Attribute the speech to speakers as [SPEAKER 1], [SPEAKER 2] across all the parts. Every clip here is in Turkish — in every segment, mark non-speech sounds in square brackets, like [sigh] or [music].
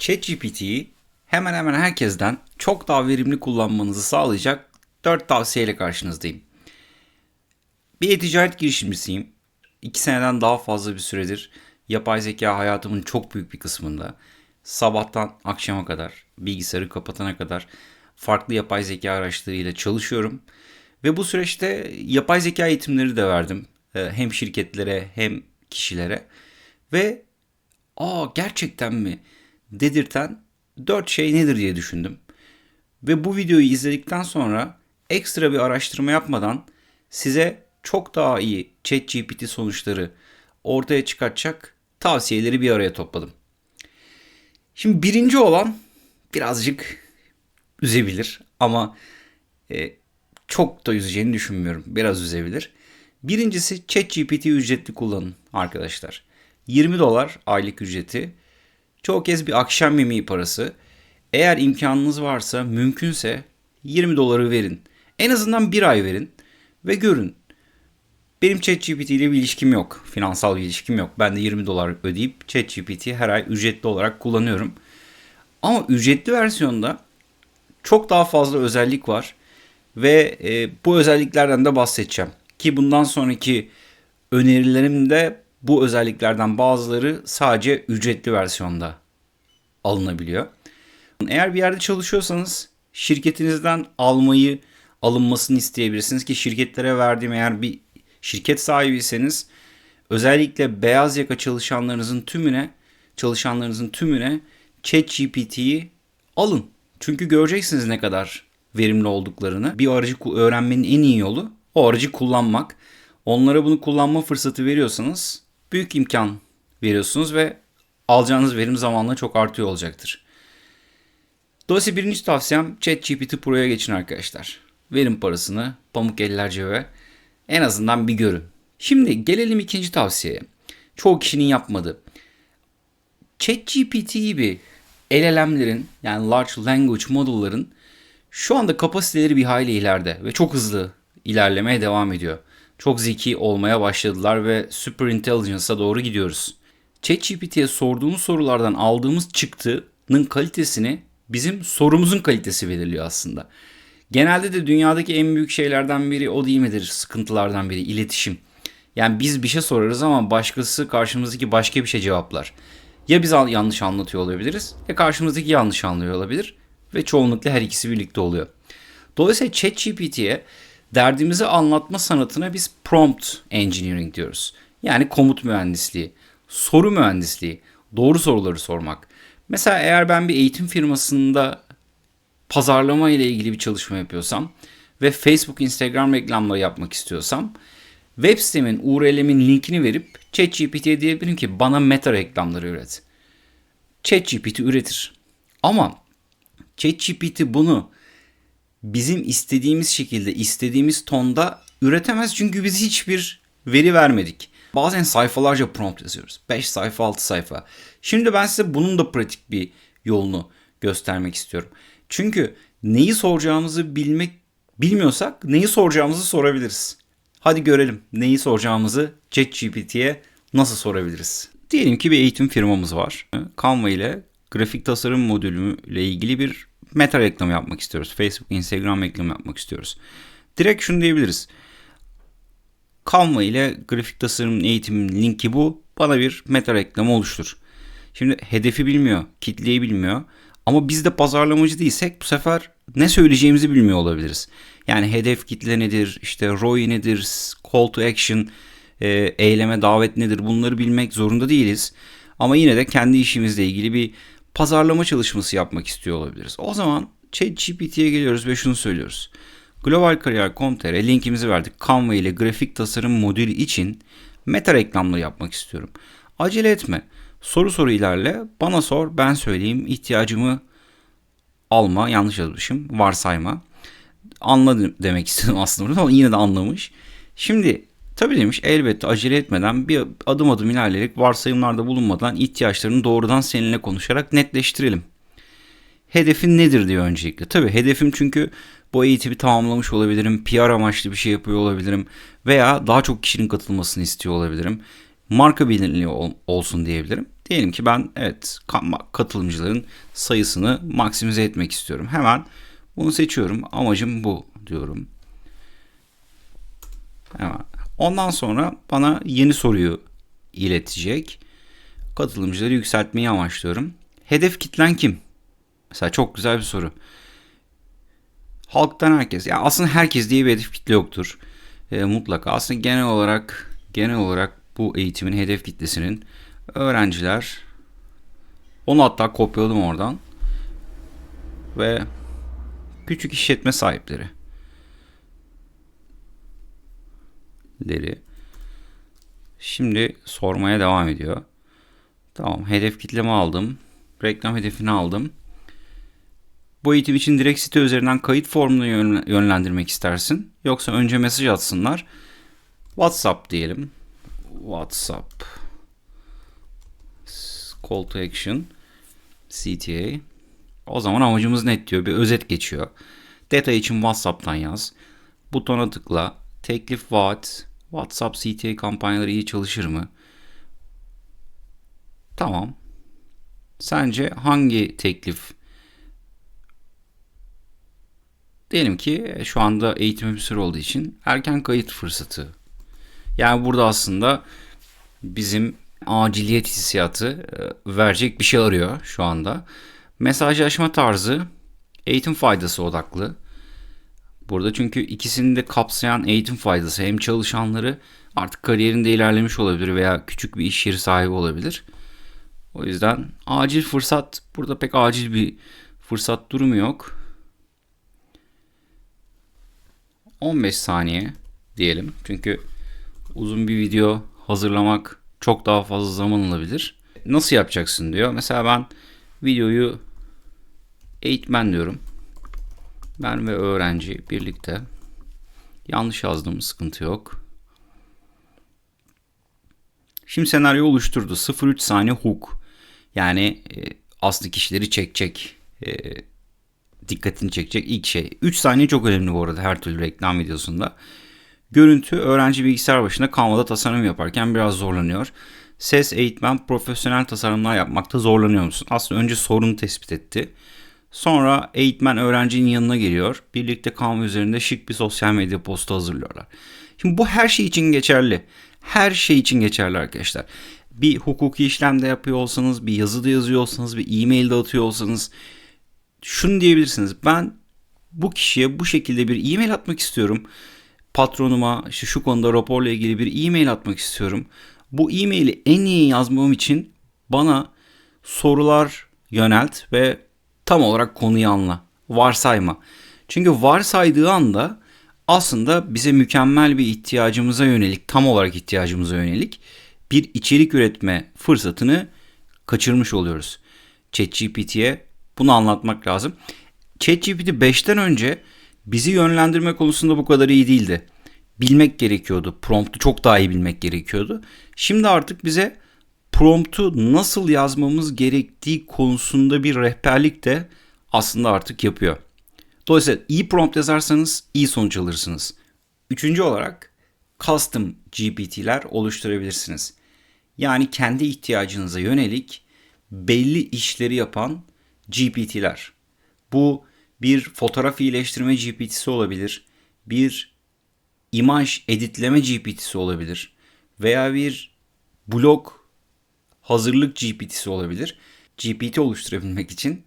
[SPEAKER 1] ChatGPT'yi hemen hemen herkesten çok daha verimli kullanmanızı sağlayacak 4 tavsiyeyle karşınızdayım. Bir e-ticaret girişimcisiyim. 2 seneden daha fazla bir süredir yapay zeka hayatımın çok büyük bir kısmında sabahtan akşama kadar, bilgisayarı kapatana kadar farklı yapay zeka araçlarıyla çalışıyorum. Ve bu süreçte yapay zeka eğitimleri de verdim. Ee, Hem şirketlere hem kişilere. Ve aa gerçekten mi dedirten dört şey nedir diye düşündüm. Ve bu videoyu izledikten sonra ekstra bir araştırma yapmadan size çok daha iyi ChatGPT sonuçları ortaya çıkartacak tavsiyeleri bir araya topladım. Şimdi birinci olan birazcık üzebilir ama e, çok da üzeceğini düşünmüyorum. Biraz üzebilir. Birincisi ChatGPT ücretli kullanın arkadaşlar. 20 dolar aylık ücreti. Çoğu kez bir akşam yemeği parası. Eğer imkanınız varsa mümkünse 20 doları verin. En azından bir ay verin ve görün. Benim ChatGPT ile bir ilişkim yok. Finansal bir ilişkim yok. Ben de 20 dolar ödeyip ChatGPT'yi her ay ücretli olarak kullanıyorum. Ama ücretli versiyonda çok daha fazla özellik var. Ve e, bu özelliklerden de bahsedeceğim. Ki bundan sonraki önerilerimde bu özelliklerden bazıları sadece ücretli versiyonda alınabiliyor. Eğer bir yerde çalışıyorsanız şirketinizden almayı alınmasını isteyebilirsiniz ki şirketlere verdiğim eğer bir şirket sahibiyseniz özellikle beyaz yaka çalışanlarınızın tümüne çalışanlarınızın tümüne ChatGPT'yi alın. Çünkü göreceksiniz ne kadar verimli olduklarını. Bir aracı öğrenmenin en iyi yolu o aracı kullanmak. Onlara bunu kullanma fırsatı veriyorsanız büyük imkan veriyorsunuz ve alacağınız verim zamanla çok artıyor olacaktır. Dolayısıyla birinci tavsiyem ChatGPT Pro'ya geçin arkadaşlar. Verin parasını pamuk eller cebe. En azından bir görün. Şimdi gelelim ikinci tavsiyeye. Çoğu kişinin yapmadığı. ChatGPT gibi LLM'lerin yani Large Language Model'ların şu anda kapasiteleri bir hayli ileride ve çok hızlı ilerlemeye devam ediyor. Çok zeki olmaya başladılar ve super intelligence'a doğru gidiyoruz. ChatGPT'ye sorduğumuz sorulardan aldığımız çıktının kalitesini bizim sorumuzun kalitesi belirliyor aslında. Genelde de dünyadaki en büyük şeylerden biri o değil midir? Sıkıntılardan biri iletişim. Yani biz bir şey sorarız ama başkası karşımızdaki başka bir şey cevaplar. Ya biz yanlış anlatıyor olabiliriz ya karşımızdaki yanlış anlıyor olabilir ve çoğunlukla her ikisi birlikte oluyor. Dolayısıyla ChatGPT'ye derdimizi anlatma sanatına biz prompt engineering diyoruz. Yani komut mühendisliği, soru mühendisliği, doğru soruları sormak. Mesela eğer ben bir eğitim firmasında pazarlama ile ilgili bir çalışma yapıyorsam ve Facebook, Instagram reklamları yapmak istiyorsam web sitemin URL'imin linkini verip ChatGPT'ye diyebilirim ki bana meta reklamları üret. ChatGPT üretir. Ama ChatGPT bunu bizim istediğimiz şekilde, istediğimiz tonda üretemez çünkü biz hiçbir veri vermedik. Bazen sayfalarca prompt yazıyoruz. 5 sayfa, 6 sayfa. Şimdi ben size bunun da pratik bir yolunu göstermek istiyorum. Çünkü neyi soracağımızı bilmek bilmiyorsak neyi soracağımızı sorabiliriz. Hadi görelim neyi soracağımızı ChatGPT'ye nasıl sorabiliriz. Diyelim ki bir eğitim firmamız var. Canva ile grafik tasarım modülü ile ilgili bir meta reklamı yapmak istiyoruz. Facebook, Instagram reklamı yapmak istiyoruz. Direkt şunu diyebiliriz. Canva ile grafik tasarım eğitim linki bu. Bana bir meta reklamı oluştur. Şimdi hedefi bilmiyor, kitleyi bilmiyor. Ama biz de pazarlamacı değilsek bu sefer ne söyleyeceğimizi bilmiyor olabiliriz. Yani hedef kitle nedir, işte ROI nedir, call to action, e, eyleme davet nedir bunları bilmek zorunda değiliz. Ama yine de kendi işimizle ilgili bir pazarlama çalışması yapmak istiyor olabiliriz. O zaman ChatGPT'ye geliyoruz ve şunu söylüyoruz. Globalkariyer.com.tr linkimizi verdik. Canva ile grafik tasarım modülü için meta reklamları yapmak istiyorum. Acele etme. Soru soru ilerle. Bana sor ben söyleyeyim. İhtiyacımı alma. Yanlış yazmışım. Varsayma. Anladım demek istedim [laughs] aslında ama yine de anlamış. Şimdi tabii demiş elbette acele etmeden bir adım adım ilerleyerek varsayımlarda bulunmadan ihtiyaçlarını doğrudan seninle konuşarak netleştirelim. Hedefin nedir diyor öncelikle. Tabii hedefim çünkü bu eğitimi tamamlamış olabilirim. PR amaçlı bir şey yapıyor olabilirim. Veya daha çok kişinin katılmasını istiyor olabilirim. Marka bilinirliği ol, olsun diyebilirim. Diyelim ki ben evet katılımcıların sayısını maksimize etmek istiyorum. Hemen bunu seçiyorum. Amacım bu diyorum. Hemen. Ondan sonra bana yeni soruyu iletecek. Katılımcıları yükseltmeyi amaçlıyorum. Hedef kitlen kim? Mesela çok güzel bir soru. Halktan herkes. Ya yani aslında herkes diye bir hedef kitle yoktur. E, mutlaka. Aslında genel olarak genel olarak bu eğitimin hedef kitlesinin öğrenciler. Onu hatta kopyaladım oradan. Ve küçük işletme sahipleri. Leri. Şimdi sormaya devam ediyor. Tamam hedef kitlemi aldım. Reklam hedefini aldım. Bu eğitim için direkt site üzerinden kayıt formunu yönlendirmek istersin. Yoksa önce mesaj atsınlar. WhatsApp diyelim. WhatsApp. Call to action. CTA. O zaman amacımız net diyor. Bir özet geçiyor. Detay için WhatsApp'tan yaz. Butona tıkla. Teklif vaat. WhatsApp CTA kampanyaları iyi çalışır mı? Tamam. Sence hangi teklif? Diyelim ki e, şu anda eğitime bir süre olduğu için erken kayıt fırsatı. Yani burada aslında bizim aciliyet hissiyatı e, verecek bir şey arıyor şu anda. Mesajlaşma tarzı eğitim faydası odaklı. Burada çünkü ikisini de kapsayan eğitim faydası hem çalışanları artık kariyerinde ilerlemiş olabilir veya küçük bir iş yeri sahibi olabilir. O yüzden acil fırsat burada pek acil bir fırsat durumu yok. 15 saniye diyelim. Çünkü uzun bir video hazırlamak çok daha fazla zaman alabilir. Nasıl yapacaksın diyor. Mesela ben videoyu eğitmen diyorum. Ben ve öğrenci birlikte. Yanlış yazdım sıkıntı yok. Şimdi senaryo oluşturdu. 0-3 saniye hook. Yani e, aslı kişileri çekecek. E, dikkatini çekecek ilk şey. 3 saniye çok önemli bu arada her türlü reklam videosunda. Görüntü öğrenci bilgisayar başında Canva'da tasarım yaparken biraz zorlanıyor. Ses eğitmen profesyonel tasarımlar yapmakta zorlanıyor musun? Aslında önce sorunu tespit etti. Sonra eğitmen öğrencinin yanına geliyor. Birlikte Canva üzerinde şık bir sosyal medya postu hazırlıyorlar. Şimdi bu her şey için geçerli. Her şey için geçerli arkadaşlar. Bir hukuki işlemde yapıyor olsanız, bir yazıda yazıyor olsanız, bir e-mailde atıyor olsanız şunu diyebilirsiniz. Ben bu kişiye bu şekilde bir e-mail atmak istiyorum. Patronuma işte şu konuda raporla ilgili bir e-mail atmak istiyorum. Bu e-maili en iyi yazmam için bana sorular yönelt ve tam olarak konuyu anla. Varsayma. Çünkü varsaydığı anda aslında bize mükemmel bir ihtiyacımıza yönelik, tam olarak ihtiyacımıza yönelik bir içerik üretme fırsatını kaçırmış oluyoruz. ChatGPT'ye bunu anlatmak lazım. ChatGPT 5'ten önce bizi yönlendirme konusunda bu kadar iyi değildi. Bilmek gerekiyordu. Prompt'u çok daha iyi bilmek gerekiyordu. Şimdi artık bize prompt'u nasıl yazmamız gerektiği konusunda bir rehberlik de aslında artık yapıyor. Dolayısıyla iyi prompt yazarsanız iyi sonuç alırsınız. Üçüncü olarak custom GPT'ler oluşturabilirsiniz. Yani kendi ihtiyacınıza yönelik belli işleri yapan GPT'ler. Bu bir fotoğraf iyileştirme GPT'si olabilir, bir imaj editleme GPT'si olabilir veya bir blog hazırlık GPT'si olabilir. GPT oluşturabilmek için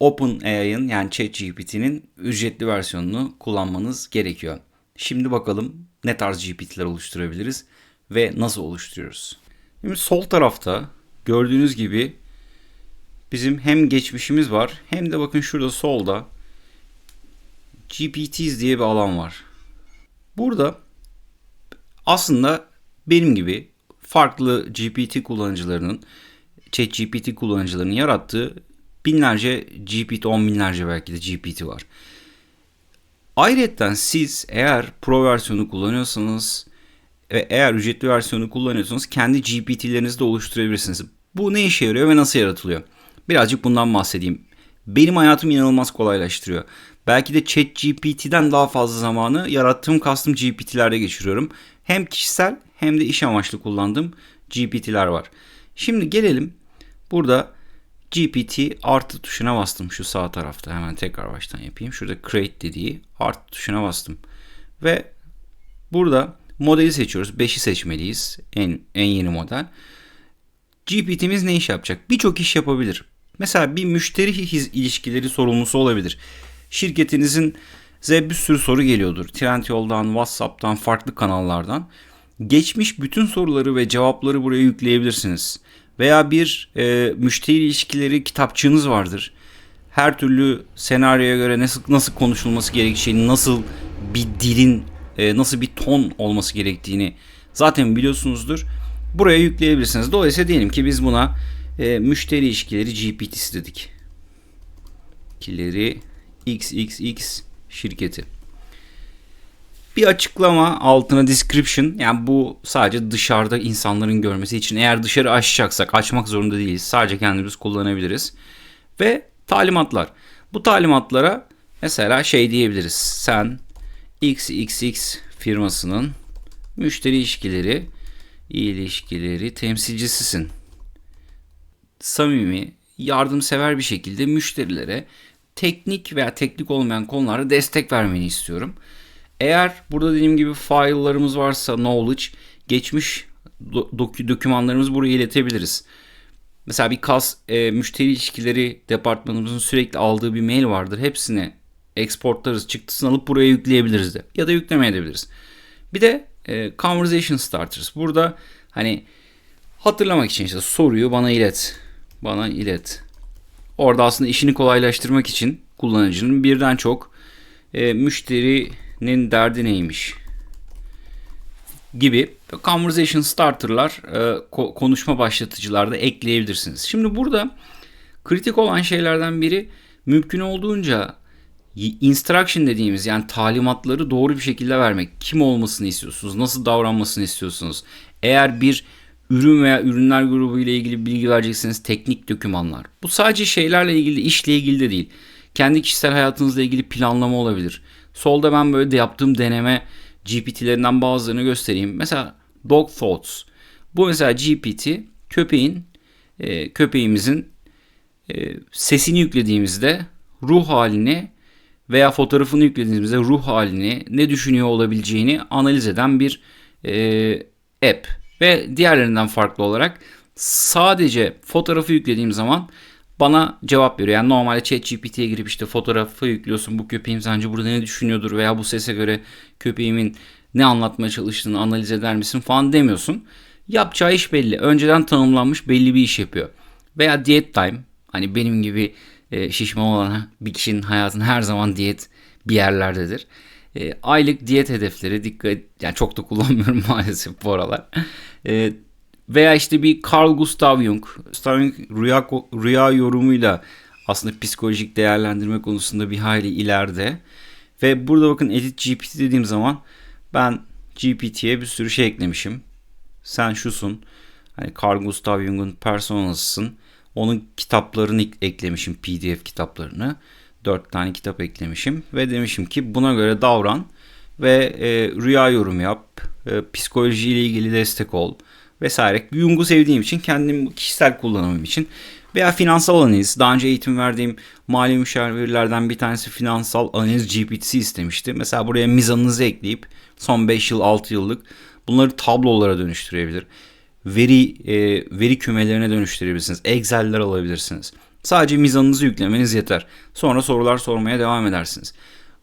[SPEAKER 1] OpenAI'ın yani ChatGPT'nin ücretli versiyonunu kullanmanız gerekiyor. Şimdi bakalım ne tarz GPT'ler oluşturabiliriz ve nasıl oluşturuyoruz. Şimdi sol tarafta gördüğünüz gibi bizim hem geçmişimiz var hem de bakın şurada solda GPTs diye bir alan var. Burada aslında benim gibi farklı GPT kullanıcılarının, ChatGPT kullanıcılarının yarattığı binlerce GPT, on binlerce belki de GPT var. Ayrıca siz eğer Pro versiyonu kullanıyorsanız ve eğer ücretli versiyonu kullanıyorsanız kendi GPT'lerinizi de oluşturabilirsiniz. Bu ne işe yarıyor ve nasıl yaratılıyor? Birazcık bundan bahsedeyim. Benim hayatım inanılmaz kolaylaştırıyor. Belki de ChatGPT'den daha fazla zamanı yarattığım custom GPT'lerde geçiriyorum. Hem kişisel hem de iş amaçlı kullandığım GPT'ler var. Şimdi gelelim burada GPT artı tuşuna bastım şu sağ tarafta. Hemen tekrar baştan yapayım. Şurada create dediği artı tuşuna bastım. Ve burada modeli seçiyoruz. 5'i seçmeliyiz. En, en yeni model. GPT'miz ne iş yapacak? Birçok iş yapabilir. Mesela bir müşteri ilişkileri sorumlusu olabilir. Şirketinizin size bir sürü soru geliyordur. Trendyol'dan, WhatsApp'tan, farklı kanallardan. Geçmiş bütün soruları ve cevapları buraya yükleyebilirsiniz. Veya bir e, müşteri ilişkileri kitapçığınız vardır. Her türlü senaryoya göre nasıl, nasıl konuşulması gerektiğini, nasıl bir dilin, e, nasıl bir ton olması gerektiğini zaten biliyorsunuzdur. Buraya yükleyebilirsiniz. Dolayısıyla diyelim ki biz buna e, müşteri ilişkileri GPT'si dedik. Kileri XXX şirketi. Bir açıklama altına description yani bu sadece dışarıda insanların görmesi için eğer dışarı açacaksak açmak zorunda değiliz. Sadece kendimiz kullanabiliriz. Ve talimatlar. Bu talimatlara mesela şey diyebiliriz. Sen XXX firmasının müşteri ilişkileri ilişkileri temsilcisisin. Samimi, yardımsever bir şekilde müşterilere teknik veya teknik olmayan konularda destek vermeni istiyorum. Eğer burada dediğim gibi file'larımız varsa knowledge, geçmiş dok- dokümanlarımızı buraya iletebiliriz. Mesela bir kas e, müşteri ilişkileri departmanımızın sürekli aldığı bir mail vardır. Hepsini exportlarız, çıktısını alıp buraya yükleyebiliriz de. Ya da yüklemeyebiliriz. Bir de e, conversation starters. Burada hani hatırlamak için işte soruyu bana ilet. Bana ilet. Orada aslında işini kolaylaştırmak için kullanıcının birden çok e, müşterinin derdi neymiş gibi conversation starter'lar e, ko- konuşma başlatıcılarda ekleyebilirsiniz. Şimdi burada kritik olan şeylerden biri mümkün olduğunca instruction dediğimiz yani talimatları doğru bir şekilde vermek. Kim olmasını istiyorsunuz? Nasıl davranmasını istiyorsunuz? Eğer bir ürün veya ürünler grubu ile ilgili bilgi vereceksiniz teknik dokümanlar. Bu sadece şeylerle ilgili, işle ilgili de değil. Kendi kişisel hayatınızla ilgili planlama olabilir. Solda ben böyle de yaptığım deneme GPT'lerinden bazılarını göstereyim. Mesela Dog Thoughts. Bu mesela GPT köpeğin e, köpeğimizin e, sesini yüklediğimizde ruh halini veya fotoğrafını yüklediğimizde ruh halini ne düşünüyor olabileceğini analiz eden bir e, app. Ve diğerlerinden farklı olarak sadece fotoğrafı yüklediğim zaman bana cevap veriyor. Yani normalde ChatGPT'ye girip işte fotoğrafı yüklüyorsun. Bu köpeğim sence burada ne düşünüyordur veya bu sese göre köpeğimin ne anlatmaya çalıştığını analiz eder misin falan demiyorsun. Yapacağı iş belli. Önceden tanımlanmış belli bir iş yapıyor. Veya diyet time. Hani benim gibi e, şişman olan bir kişinin hayatın her zaman diyet bir yerlerdedir. E, aylık diyet hedefleri dikkat yani çok da kullanmıyorum [laughs] maalesef bu aralar. E, veya işte bir Carl Gustav Jung, Gustav Jung rüya, rüya yorumuyla aslında psikolojik değerlendirme konusunda bir hayli ileride. Ve burada bakın edit GPT dediğim zaman ben GPT'ye bir sürü şey eklemişim. Sen şusun. Hani Carl Gustav Jung'un personasısın. Onun kitaplarını eklemişim PDF kitaplarını. 4 tane kitap eklemişim ve demişim ki buna göre davran ve e, rüya yorum yap, e, psikoloji ile ilgili destek ol vesaire. Jung'u sevdiğim için kendim kişisel kullanımım için veya finansal analiz. Daha önce eğitim verdiğim mali müşavirlerden bir tanesi finansal analiz GPT'si istemişti. Mesela buraya mizanınızı ekleyip son 5 yıl 6 yıllık bunları tablolara dönüştürebilir. Veri e, veri kümelerine dönüştürebilirsiniz. Excel'ler alabilirsiniz. Sadece mizanınızı yüklemeniz yeter. Sonra sorular sormaya devam edersiniz.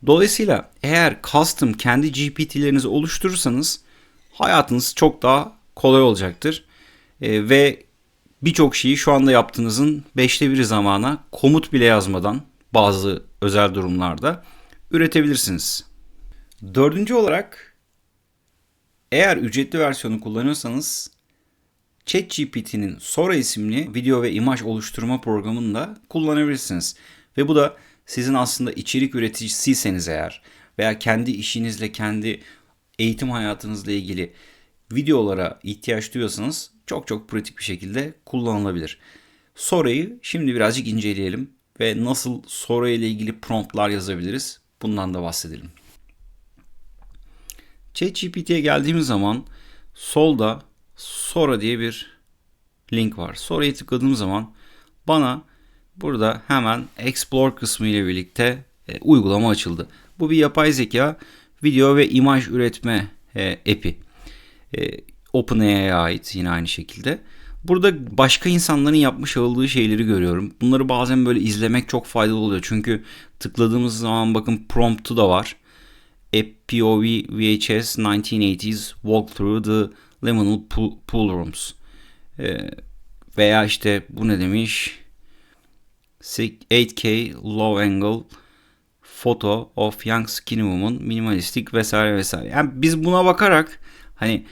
[SPEAKER 1] Dolayısıyla eğer custom kendi GPT'lerinizi oluşturursanız hayatınız çok daha kolay olacaktır. E, ve birçok şeyi şu anda yaptığınızın beşte biri zamana komut bile yazmadan bazı özel durumlarda üretebilirsiniz. Dördüncü olarak eğer ücretli versiyonu kullanıyorsanız ChatGPT'nin Sora isimli video ve imaj oluşturma programını da kullanabilirsiniz. Ve bu da sizin aslında içerik üreticisiyseniz eğer veya kendi işinizle, kendi eğitim hayatınızla ilgili videolara ihtiyaç duyuyorsanız çok çok pratik bir şekilde kullanılabilir. Sora'yı şimdi birazcık inceleyelim ve nasıl Sora ile ilgili promptlar yazabiliriz bundan da bahsedelim. ChatGPT'ye geldiğimiz zaman solda Sora diye bir link var. Sonraya tıkladığım zaman bana burada hemen Explore kısmı ile birlikte e, uygulama açıldı. Bu bir yapay zeka video ve imaj üretme e, app'i. E, OpenAI'ye ait yine aynı şekilde. Burada başka insanların yapmış olduğu şeyleri görüyorum. Bunları bazen böyle izlemek çok faydalı oluyor. Çünkü tıkladığımız zaman bakın promptu da var. POV VHS 1980s Walk Through the Liminal Pool Rooms. Ee, veya işte bu ne demiş? 8K Low Angle Photo of Young Skinny Woman Minimalistik vesaire vesaire. Yani biz buna bakarak hani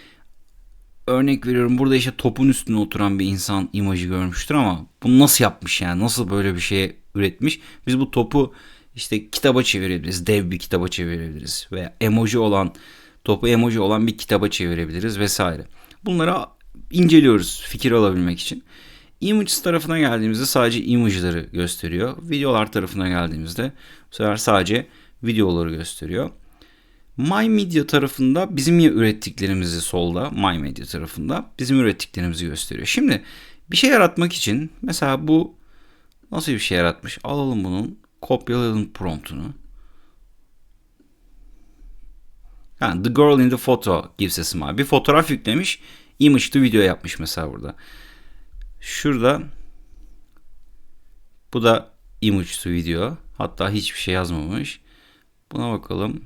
[SPEAKER 1] örnek veriyorum burada işte topun üstüne oturan bir insan imajı görmüştür ama bunu nasıl yapmış yani nasıl böyle bir şey üretmiş biz bu topu işte kitaba çevirebiliriz dev bir kitaba çevirebiliriz veya emoji olan topu emoji olan bir kitaba çevirebiliriz vesaire bunları inceliyoruz fikir alabilmek için Images tarafına geldiğimizde sadece image'ları gösteriyor. Videolar tarafına geldiğimizde bu sefer sadece videoları gösteriyor. My Media tarafında bizim ya ürettiklerimizi solda My Media tarafında bizim ürettiklerimizi gösteriyor. Şimdi bir şey yaratmak için mesela bu nasıl bir şey yaratmış? Alalım bunun kopyalayalım promptunu. Yani the girl in the photo gives a smile. Bir fotoğraf yüklemiş. Image video yapmış mesela burada. Şurada bu da image video. Hatta hiçbir şey yazmamış. Buna bakalım.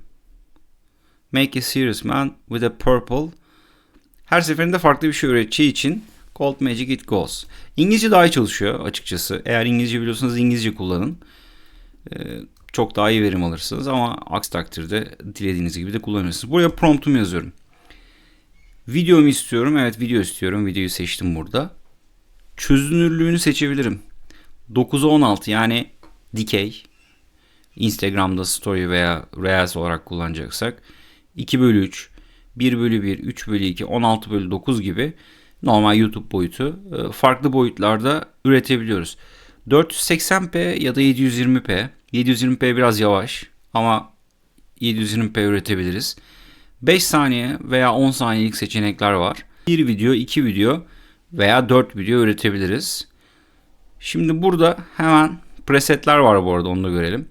[SPEAKER 1] Make a serious man with a purple. Her seferinde farklı bir şey üreteceği için Cold Magic It Goes. İngilizce daha iyi çalışıyor açıkçası. Eğer İngilizce biliyorsanız İngilizce kullanın. Ee, çok daha iyi verim alırsınız ama aksi takdirde dilediğiniz gibi de kullanırsınız. Buraya promptumu yazıyorum. Video mu istiyorum? Evet video istiyorum. Videoyu seçtim burada. Çözünürlüğünü seçebilirim. 9'a 16 yani dikey. Instagram'da story veya reels olarak kullanacaksak 2 bölü 3, 1 bölü 1, 3 bölü 2, 16 bölü 9 gibi normal YouTube boyutu e, farklı boyutlarda üretebiliyoruz. 480p ya da 720p. 720p biraz yavaş ama 720p üretebiliriz. 5 saniye veya 10 saniyelik seçenekler var. 1 video, 2 video veya 4 video üretebiliriz. Şimdi burada hemen presetler var bu arada onu da görelim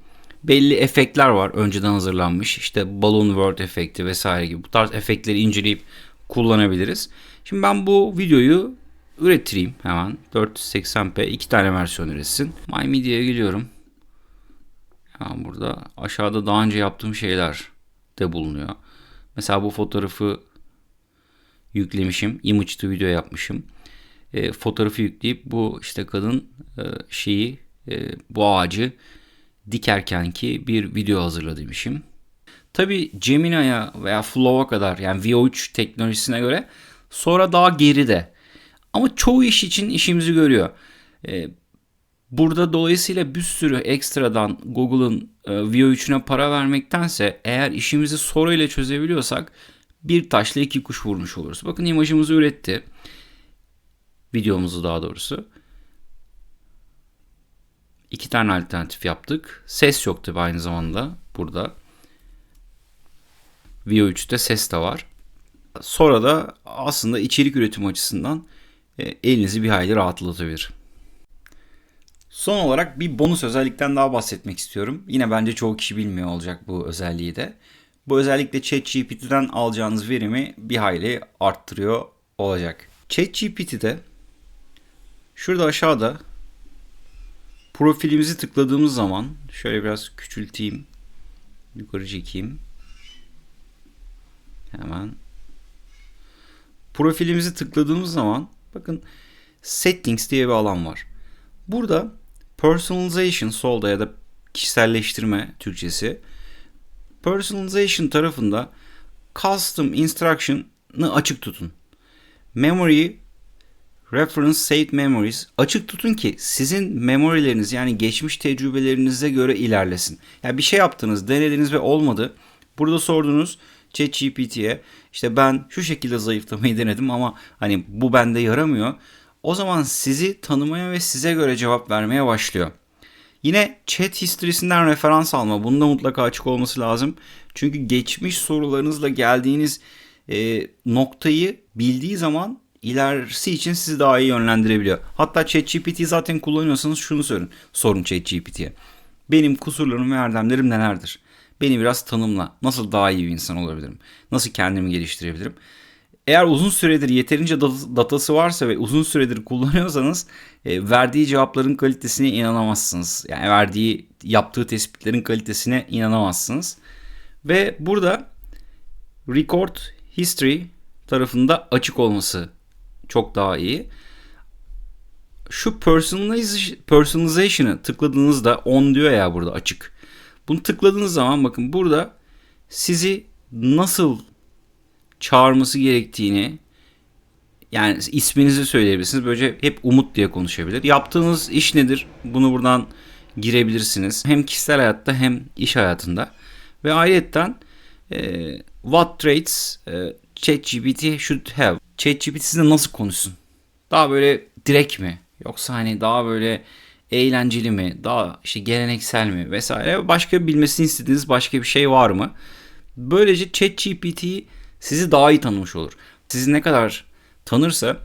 [SPEAKER 1] belli efektler var önceden hazırlanmış. İşte balloon world efekti vesaire gibi bu tarz efektleri inceleyip kullanabiliriz. Şimdi ben bu videoyu ürettireyim hemen. 480p iki tane versiyon üretsin. My Media'ya geliyorum. Hemen burada aşağıda daha önce yaptığım şeyler de bulunuyor. Mesela bu fotoğrafı yüklemişim. Image video yapmışım. E, fotoğrafı yükleyip bu işte kadın e, şeyi e, bu ağacı dikerken ki bir video hazırladıymışım. Tabi Gemini'ye veya Flow'a kadar yani VO3 teknolojisine göre sonra daha geride. Ama çoğu iş için işimizi görüyor. Ee, burada dolayısıyla bir sürü ekstradan Google'ın e, VO3'üne para vermektense eğer işimizi soruyla çözebiliyorsak bir taşla iki kuş vurmuş oluruz. Bakın imajımızı üretti. Videomuzu daha doğrusu iki tane alternatif yaptık. Ses yok tabi aynı zamanda burada. VO3'te ses de var. Sonra da aslında içerik üretim açısından elinizi bir hayli rahatlatabilir. Son olarak bir bonus özellikten daha bahsetmek istiyorum. Yine bence çoğu kişi bilmiyor olacak bu özelliği de. Bu özellikle ChatGPT'den alacağınız verimi bir hayli arttırıyor olacak. ChatGPT'de şurada aşağıda Profilimizi tıkladığımız zaman şöyle biraz küçülteyim. Yukarı çekeyim. Hemen. Profilimizi tıkladığımız zaman bakın settings diye bir alan var. Burada personalization solda ya da kişiselleştirme Türkçesi. Personalization tarafında custom instruction'ı açık tutun. Memory Reference Saved Memories açık tutun ki sizin memorileriniz yani geçmiş tecrübelerinize göre ilerlesin. Yani bir şey yaptınız, denediniz ve olmadı. Burada sordunuz ChatGPT'ye işte ben şu şekilde zayıflamayı denedim ama hani bu bende yaramıyor. O zaman sizi tanımaya ve size göre cevap vermeye başlıyor. Yine chat historisinden referans alma. Bunda mutlaka açık olması lazım. Çünkü geçmiş sorularınızla geldiğiniz e, noktayı bildiği zaman ilerisi için sizi daha iyi yönlendirebiliyor. Hatta ChatGPT zaten kullanıyorsanız şunu sorun. Sorun ChatGPT'ye. Benim kusurlarım ve erdemlerim nelerdir? Beni biraz tanımla. Nasıl daha iyi bir insan olabilirim? Nasıl kendimi geliştirebilirim? Eğer uzun süredir yeterince dat- datası varsa ve uzun süredir kullanıyorsanız e, verdiği cevapların kalitesine inanamazsınız. Yani verdiği yaptığı tespitlerin kalitesine inanamazsınız. Ve burada record history tarafında açık olması çok daha iyi. Şu personaliz- personalization'ı tıkladığınızda on diyor ya burada açık. Bunu tıkladığınız zaman bakın burada sizi nasıl çağırması gerektiğini yani isminizi söyleyebilirsiniz. Böylece hep Umut diye konuşabilir. Yaptığınız iş nedir? Bunu buradan girebilirsiniz. Hem kişisel hayatta hem iş hayatında. Ve ayrıyetten e, what traits e, ChatGPT should have. ChatGPT sizinle nasıl konuşsun? Daha böyle direkt mi? Yoksa hani daha böyle eğlenceli mi? Daha işte geleneksel mi? Vesaire. Başka bilmesini istediğiniz başka bir şey var mı? Böylece ChatGPT sizi daha iyi tanımış olur. Sizi ne kadar tanırsa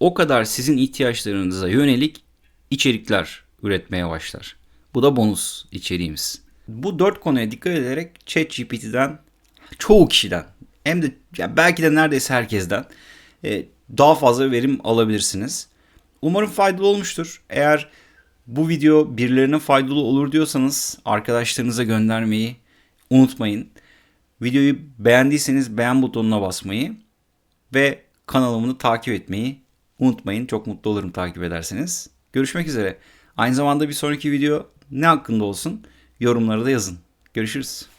[SPEAKER 1] o kadar sizin ihtiyaçlarınıza yönelik içerikler üretmeye başlar. Bu da bonus içeriğimiz. Bu dört konuya dikkat ederek ChatGPT'den çoğu kişiden hem de ya belki de neredeyse herkesten e, daha fazla verim alabilirsiniz. Umarım faydalı olmuştur. Eğer bu video birilerine faydalı olur diyorsanız arkadaşlarınıza göndermeyi unutmayın. Videoyu beğendiyseniz beğen butonuna basmayı ve kanalımı takip etmeyi unutmayın. Çok mutlu olurum takip ederseniz. Görüşmek üzere. Aynı zamanda bir sonraki video ne hakkında olsun yorumlara da yazın. Görüşürüz.